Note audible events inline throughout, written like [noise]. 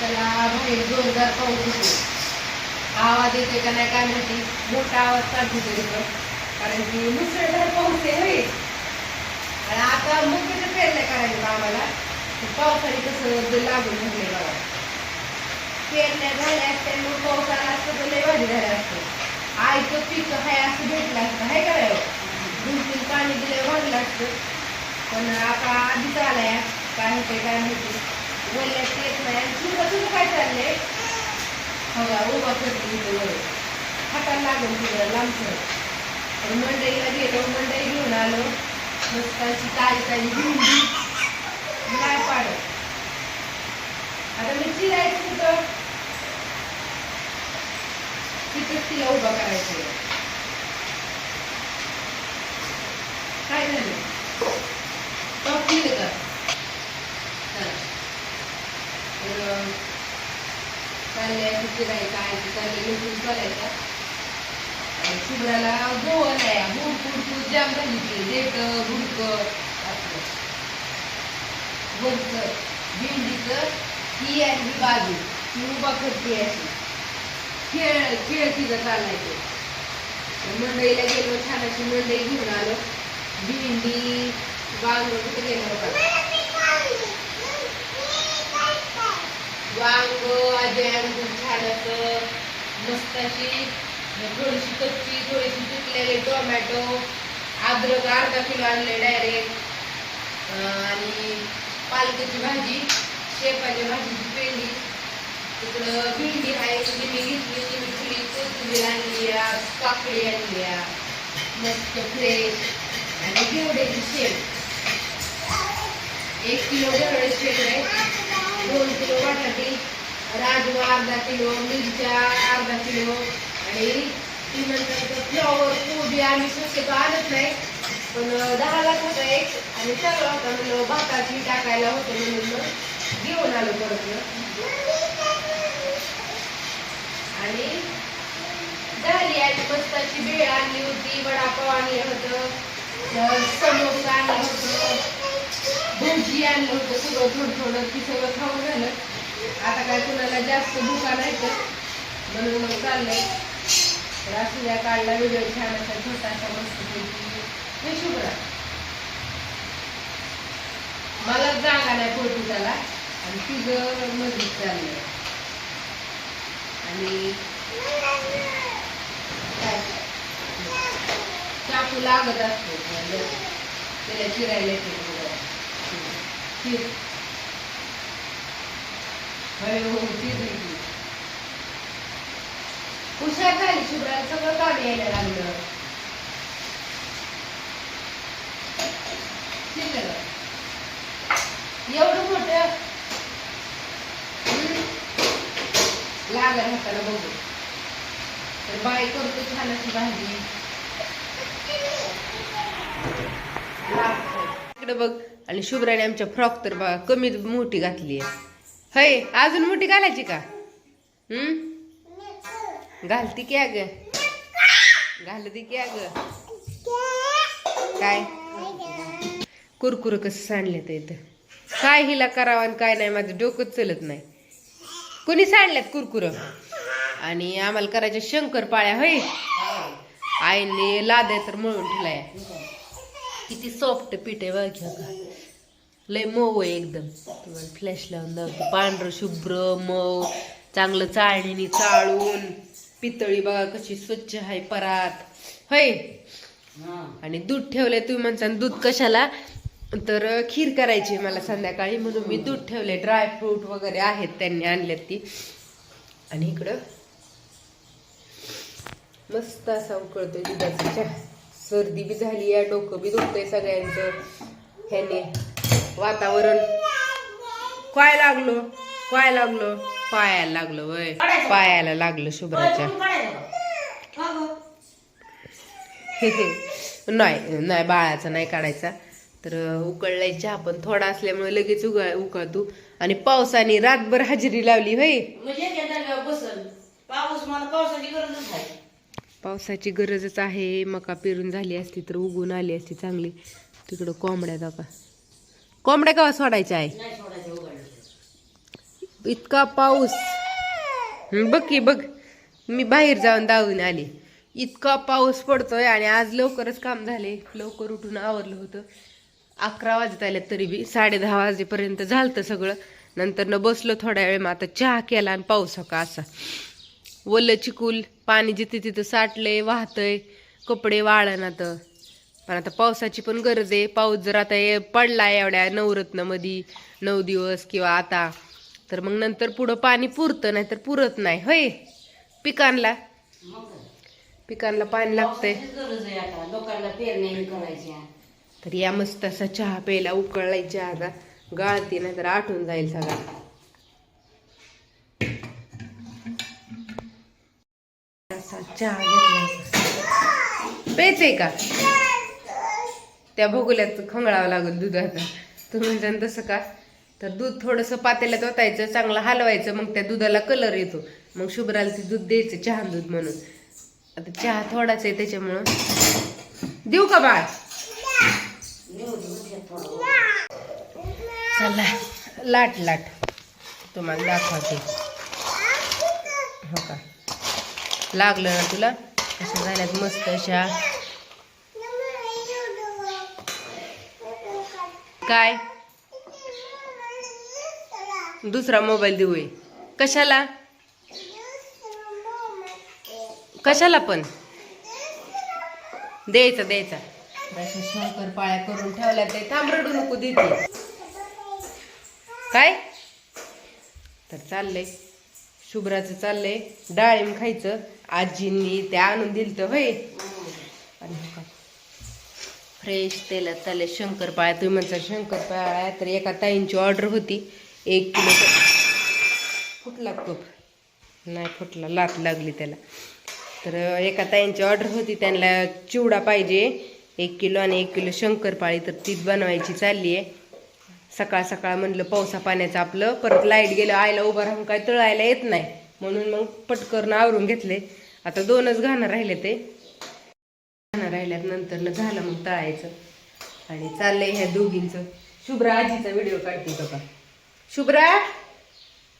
त्याला बाहेर जोरदार पाऊस येतो आवाज येते का नाही काय माहिती. मोठा आवाज काढतो तरी पण कारण की मुसळधार पाऊस आहे होय. आणि आता मुख्य पेरण्या करायचं आम्हाला. पावसाने कसं लागून धरले बघा. पेरण्या झाल्या असत्या मग पाऊस आला असतं तर लय भाजी झाल्या असतं. आईचं पीक हाय असं भेटलं असतं हाय करायचं हो? दोन तीन पाणी दिलं वाढलं असतं. पण आता आधीच आलाय. काय होतंय काय माहिती. बोलण्यात येत नाही आणि तुझं तुझं काय चाललंय बघा उभा करते इथं वर हाताला लागून तिला लांबचं तर मंडईला गेलो मंडई घेऊन आलो मस्त अशी ताजी ताजी भेंडी नाही पाडत आता मी चिरायचं कुठं तिथंच तिला उभा करायचं काय झालं टॉप केलं का चला. तर अं, चाललंय तिथे नाही काय ते चाललंय लसूण चालायचा. आणि शुभ्राला गोवन आहे हुडकूड तू जाम झाली ती. देठ हुडक असलं वरचं भेंडीचं ही आहे ही बाजू. ती उभा करते अशी. खेळ खेळ तिथं चाललाय तो मंडईला गेलो छान अशी मंडई घेऊन आलो. भेंडी वांग कुठे गेलो होता वांग अजय अंगूर छान असं मस्त अशी थोडीशी कच्ची थोडीशी पिकलेले टोमॅटो अद्रक अर्धा किलो आणले डायरेक्ट आणि पालकाची भाजी शेपाची भाजीची पेंडी. तिकडं भेंडी आहे ती मी घेतली ती मी फुली कोथिंबीर आणली काकडी आणली मस्त फ्रेश आणि घेवड्याची शेप. एक किलो घेवड्याची शेप आहे. दोन किलो वाटाटी राजवा अर्धा किलो मिरच्या अर्धा किलो. आणि ती नंतर फ्लॉवर कोबी आम्ही शक्यतो आणत नाही. पण दहा लाख होता एक. आणि चांगला होता म्हणलं भाताची टाकायला होतं म्हणून घेऊन आलो परत आणि झाली आणि मस्ताची भेळ आणली होती वडापाव आणलं होतं समोसा आणलं होतं. भजी आणलं होतं सगळं थोडं थोडं ती सगळं खाऊन झालं. आता काय कुणाला जास्त भुका नाही तर म्हणून मग चाललंय. तर असू द्या काढला व्हिडिओ छान असा छोटासा मस्त हे शुभ्रा. मला जागा नाही पोटी त्याला. आणि तिघं मजबूत चाललंय. आणि काय? चाकू लागत असतो. त्याला चिरायला येते. होय हो चिरली ती. हुशार झाली शुभ्राला सगळं काम यायला लागलं? एवढं मोठं. लागल हाताला बघू. तर बाई करतो छान अशी भाजी इकडे बघ. आणि शुभ्राने आमच्या फ्रॉक तर बा कमी मोठी घातली आहे. हय अजून मोठी घालायची का? हम्म? घालती की अग? घालती की अग? काय? कुरकुर कसं सांडले तर इथं? काय हिला करावं आणि काय नाही माझं डोकंच चलत नाही. कोणी सांडल्यात कुरकुर? आणि आम्हाला करायच्या शंकर पाळ्या होय? आईने लाद्या तर मळून ठेवलाय. किती सॉफ्ट पीठ आहे बघ का लय मऊ आहे एकदम. तुम्हाला फ्लॅश लावून दाखवतो पांढरं शुभ्र मऊ. चांगलं चाळणीने चाळून. पितळी बघा कशी स्वच्छ आहे परात. होय? आणि दूध ठेवलंय तुम्ही म्हणता दूध कशाला? तर खीर करायची मला संध्याकाळी. म्हणून मी दूध ठेवले ड्रायफ्रूट वगैरे आहेत त्यांनी आणल्यात ती. आणि इकडं मस्त असा उकळतोय दुधाचा सर्दी बी झाली आहे डोकं बी दुखतंय सगळ्यांचं. ह्याने. वातावरण. काय लागलो? काय लागलो? पायाला लागलो वय. पायाला लागलं शुभ्राच्या. [laughs] नाही नाही बाळाचा नाही काढायचा. तर उकळलाय चहा पण थोडा असल्यामुळे लगेच उगा उकळतो. आणि पावसाने रातभर हजेरी लावली होय म्हणजे पावसाची गरजच आहे. पावसाची गरजच आहे. मका पेरून झाली असती तर उगून आली असती चांगली. तिकडं कोंबड्या दाखवा. कोंबड्या कवा सोडायच्या आहे? इतका पाऊस. बघ की बघ. मी बाहेर जाऊन दावून आले. इतका पाऊस पडतोय आणि आज लवकरच काम झाले. लवकर उठून आवरलं होतं. अकरा वाजत आल्या तरी बी साडे दहा वाजेपर्यंत झालतं सगळं. नंतर न बसलो थोड्या वेळ मग आता चहा केला आणि पाऊस हो असा. ओलं चिकूल पाणी जिथे तिथं साठलंय वाहतंय कपडे वाळणात. पण आता पावसाची पण गरज आहे. पाऊस जर आता पडलाय एवढ्या नवरत्नमध्ये नऊ दिवस किंवा आता तर मग नंतर पुढं पाणी पुरतं नाही तर पुरत नाही. होय? पिकांना? पिकांना पाणी लागतंय. आहे तर या मस्त असा चहा प्यायला उकळलाय चहा आता. गाळती नाही तर आटून जाईल सगळा. असा चहा घेतला. प्यायचंय का? त्या भोगल्यात खंगळावं लागेल दुधाचा. तर म्हणजे तसं का? तर दूध थोडंसं पातेल्यात ओतायचं चांगलं हलवायचं मग त्या दुधाला कलर येतो. मग शुभ्राला ते दूध द्यायचं चहा दूध म्हणून. आता चहा थोडाच आहे त्याच्यामुळं. देऊ का बाळ? चला लाट लाट. तुम्हाला दाखवते. हो का? लागलं ना तुला? कशा झाल्यात मस्त अशा. काय? दुसरा मोबाईल देऊ. कशाला? कशाला पण? द्यायचा द्यायचा. शंकर पाळ्या करून ठेवल्या ते थांब रडू नको देते. काय? तर चाललंय. शुभ्राचं चाललंय. डाळिंब खायचं. आजींनी ते आणून दिलं तर होय? फ्रेश तेलात चालले शंकरपाळ्या. तुम्ही म्हणता शंकरपाळ्या तर एका ताईंची ऑर्डर होती. एक किलो फुटला खूप. नाही फुटला लात लागली त्याला. तर एका ताईंची ऑर्डर होती त्यांना चिवडा पाहिजे. एक किलो आणि एक किलो शंकरपाळी तर तीच बनवायची चालली आहे. सकाळ सकाळ म्हणलं पावसा पाण्याचं आपलं. परत लाइट गेलं आयला उभं राहून काय तळायला येत नाही. म्हणून मग पटकन आवरून घेतले. आता दोनच घाणं राहिले ते. राहिल्यात नंतर न झालं मग तळायचं. आणि चाललंय ह्या दोघींचं. शुभ्रा आजीचा व्हिडिओ काढते का शुभ्रा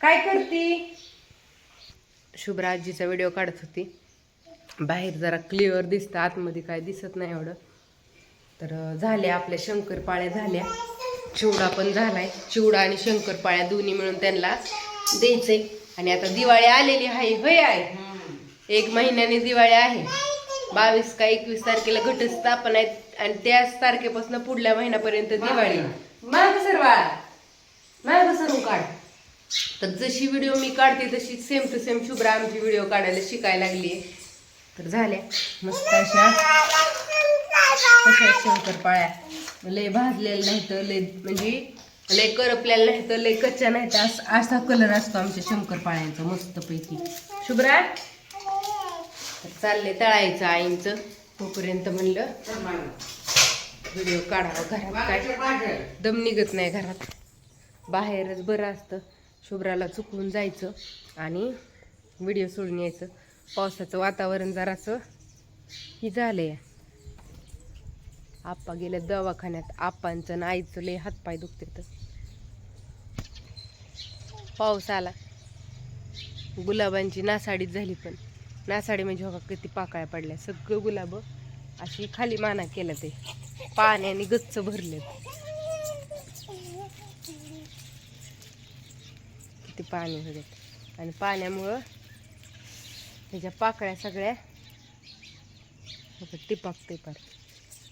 काय करती? शुभ्रा आजीचा व्हिडिओ काढत होती. बाहेर जरा क्लिअर दिसतं आतमध्ये काय दिसत नाही एवढं. तर झाल्या आपल्या शंकरपाळ्या झाल्या. चिवडा पण झालाय. चिवडा आणि शंकरपाळ्या दोन्ही मिळून त्यांना द्यायचंय. आणि आता दिवाळी आलेली आहे होय आहे एक महिन्याने दिवाळी आहे. बावीस का एकवीस तारखेला घटस्थापन आहे आणि त्याच तारखेपासून पुढल्या महिन्यापर्यंत दिवाळी. काढ. तर जशी व्हिडिओ मी काढते तशी सेम टू सेम शुभ्रा आमची व्हिडिओ काढायला शिकायला लागली तर झाल्या. मस्त अशा. कशा शंकरपाळ्या लय भाजलेल्या नाही तर लय म्हणजे लय करपलेल्या नाही तर लय कच्च्या नाही तर अस- कलर असतो आमच्या शंकरपाळ्यांचा मस्तपैकी. शुभ्रा? चालले तळायचं आईंचं. तोपर्यंत म्हणलं व्हिडिओ काढावा घरात काय. दम निघत नाही घरात. बाहेरच बरं असतं. शुभ्राला चुकवून जायचं आणि व्हिडिओ सोडून यायचं. पावसाचं वातावरण जरासं ही झालंय. आप्पा गेल्या दवाखान्यात. आप्पांचं आणि आईचं लय हातपाय दुखते तर. पाऊस आला. गुलाबांची नासाडीच झाली पण. नासाडी म्हणजे बघा किती पाकळ्या पडल्या. सगळं गुलाब अशी खाली माना केलं ते. पाण्याने गच्च भरले. किती पाणी होते आणि पाण्यामुळं त्याच्या पाकळ्या सगळ्या टिपाक का टिपाकते पार.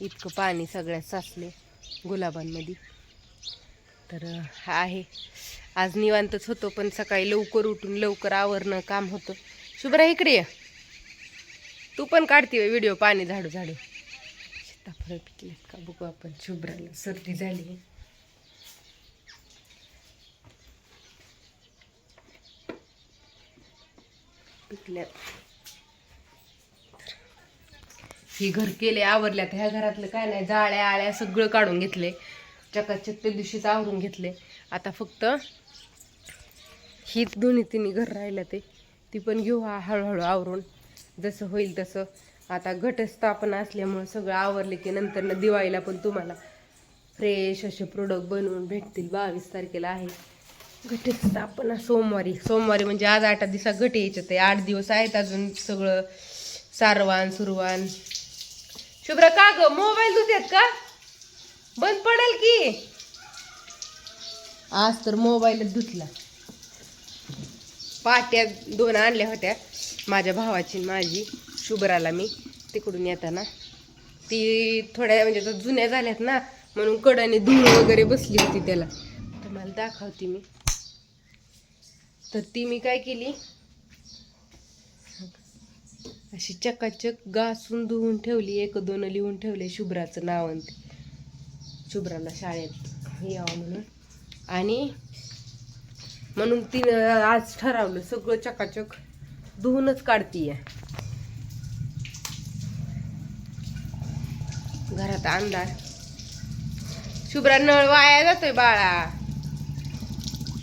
इतकं पाणी सगळ्या साचले गुलाबांमध्ये. तर हा आहे. आज निवांतच होतो पण सकाळी लवकर उठून लवकर आवरणं काम होतं. शुभ्रा इकडे ये. तू पण काढते व्हिडिओ पाणी झाडू झाडू. सीताफळ पिकलेत का बघू आपण. शुभ्राला सर्दी झाली. पिकल्यात. ही घर केले आवरल्यात. ह्या घरातलं काय नाही जाळ्या आळ्या सगळं काढून घेतले. चकाचक ते दिवशीच आवरून घेतले. आता फक्त हीच दोन्ही तिन्ही घर राहिलं ते. ती पण घेऊ हळूहळू आवरून. जसं होईल तसं. आता घटस्थापना असल्यामुळं सगळं आवरले की नंतर दिवाळीला पण तुम्हाला फ्रेश असे प्रोडक्ट बनवून भेटतील. बावीस तारखेला आहे. घटस्थापना सोमवारी. सोमवारी म्हणजे आज आठ दिवसात घट यायचे ते आठ दिवस आहेत अजून सगळं. सारवान सुरवान. शुभ्रा का ग? मोबाईल धुत्यात का? बंद पडेल की. आज तर मोबाईलच धुतला. पाट्या दोन आणल्या होत्या. माझ्या भावाची माझी शुभ्राला मी तिकडून येताना. ती थोड्या म्हणजे आता जुन्या झाल्यात ना म्हणून कडाने धूळ वगैरे बसली होती त्याला. तर मला दाखवते मी. तर ती मी काय केली? अशी चकाचक घासून धुवून ठेवली एक दोन लिहून ठेवले शुभ्राचं नाव आणि शुभ्राला शाळेत यावं म्हणून. आणि म्हणून तिनं आज ठरवलं सगळं चकाचक धुवूनच काढतीये. घरात अंधार. शुभ्रा नळ वाया जातोय बाळा.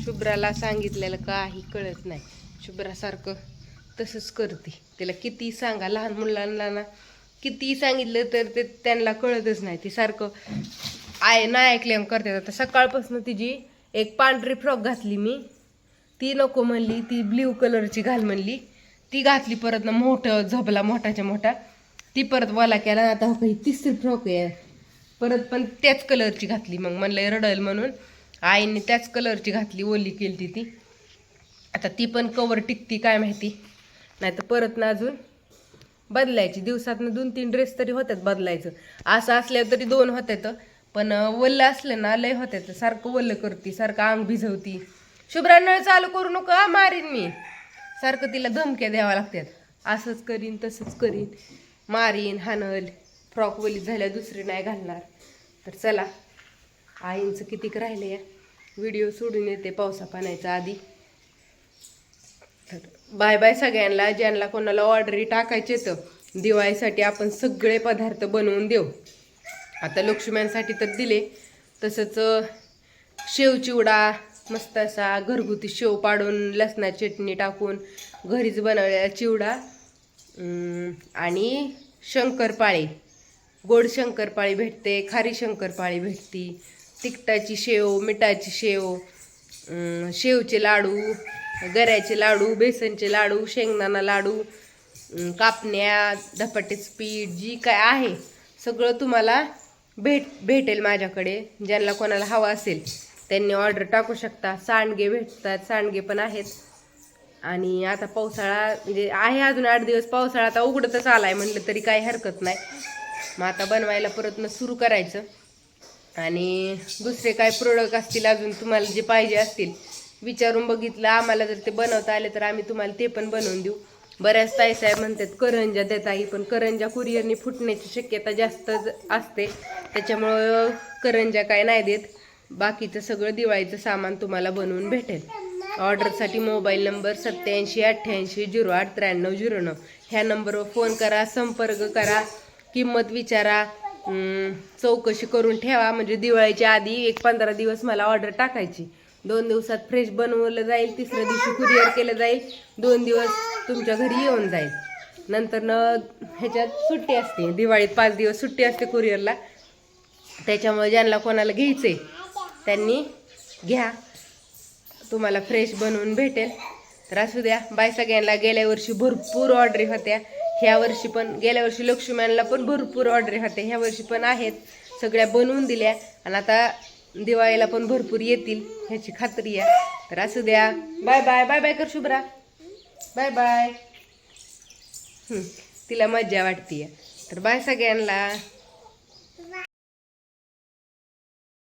शुभ्राला सांगितलेलं काही कळत नाही. शुभ्रासारखं तसंच करते. तिला किती सांगा लहान मुलांना ना किती सांगितलं तर ते त्यांना कळतच नाही. ती सारखं आय ना ऐकले करते. आता सकाळपासून तिची एक पांढरी फ्रॉक घातली मी. ती नको म्हणली ती ब्ल्यू कलरची घाल म्हणली. ती घातली परत ना मोठं झबला मोठाच्या मोठा. ती परत वाला केला आता हो काही तिसरी फ्रॉक आहे. परत पण त्याच कलरची घातली मग म्हणलं रडल म्हणून. आईने त्याच कलरची घातली ओली केली ती. आता ती पण कवर टिकती काय माहिती. नाही तर परत ना अजून बदलायची. दिवसातनं दोन तीन ड्रेस तरी होतात बदलायचं. असं असल्यावर तरी दोन होतात पण वल्लं असलं ना लय होत्यात. सारखं वल्लं करते सारखं अंग भिजवती. शुभ्रा नळ चालू करू नका मारीन मी. सारखं तिला धमक्या द्यावा लागतात. असंच करीन तसंच करीन. मारीन हानल फ्रॉक वली झाल्या दुसरी नाही घालणार. तर चला आईंचं कितीक राहिलं या व्हिडिओ सोडून येते पावसा पाण्याच्या आधी. तर बाय बाय सगळ्यांना ज्यांना कोणाला ऑर्डरी टाकायचे तर दिवाळीसाठी आपण सगळे पदार्थ बनवून देऊ. आता लक्ष्म्यांसाठी तर दिले. तसंच शेवचिवडा शेव चिवडा मस्त असा घरगुती शेव पाडून लसणाची चटणी टाकून घरीच बनवलेला चिवडा आणि शंकरपाळी. गोड शंकरपाळी भेटते खारी शंकरपाळी भेटती तिखटाची शेव मिठाची शेव शेवचे लाडू गऱ्याचे लाडू बेसनचे लाडू शेंगदाणा लाडू कापण्या धपाटेच पीठ जी काय आहे सगळं तुम्हाला भेट भेटेल माझ्याकडे ज्यांना कोणाला हवं असेल. त्यांनी ऑर्डर टाकू शकता. सांडगे भेटतात सांडगे पण आहेत. आणि आता पावसाळा म्हणजे आहे अजून आठ दिवस पावसाळा आता उघडतच आहे म्हणलं तरी काही हरकत नाही. मग आता बनवायला परत न सुरू करायचं. आणि दुसरे काय प्रोडक्ट असतील अजून तुम्हाला जे पाहिजे असतील विचारून बघितलं. आम्हाला जर ते बनवता आले तर आम्ही तुम्हाला ते पण बनवून देऊ. बऱ्याच ताई साहेब म्हणतात करंजा देता आहे पण करंजा कुरिअरनी फुटण्याची शक्यता जास्त असते. त्याच्यामुळं करंजा काय नाही देत. बाकीचं सगळं दिवाळीचं सामान तुम्हाला बनवून भेटेल. ऑर्डरसाठी मोबाईल नंबर सत्याऐंशी अठ्ठ्याऐंशी झिरो आठ त्र्याण्णव झिरो नऊ. ह्या नंबरवर फोन करा संपर्क करा किंमत विचारा चौकशी करून ठेवा. म्हणजे दिवाळीच्या आधी एक पंधरा दिवस मला ऑर्डर टाकायची. दोन दिवसात फ्रेश बनवलं जाईल तिसऱ्या दिवशी कुरिअर केलं जाईल दोन दिवस तुमच्या घरी येऊन जाईल. नंतर न ह्याच्यात सुट्टी असते. दिवाळीत पाच दिवस सुट्टी असते कुरिअरला. त्याच्यामुळे ज्यांना कोणाला घ्यायचं आहे त्यांनी घ्या. तुम्हाला फ्रेश बनवून भेटेल. तर असू द्या बाय सगळ्यांना गेल्या वर्षी भरपूर ऑर्डरी होत्या. ह्या वर्षी पण गेल्या वर्षी लक्ष्मीला पण भरपूर ऑर्डरी होत्या ह्या वर्षी पण आहेत. सगळ्या बनवून दिल्या. आणि आता दिवाळीला पण भरपूर येतील ह्याची खात्री आहे. तर असू द्या. बाय बाय बाय बाय कर शुभ्रा. Bye bye. तिला मज्जा वाटते तर बाय सगळ्यांना.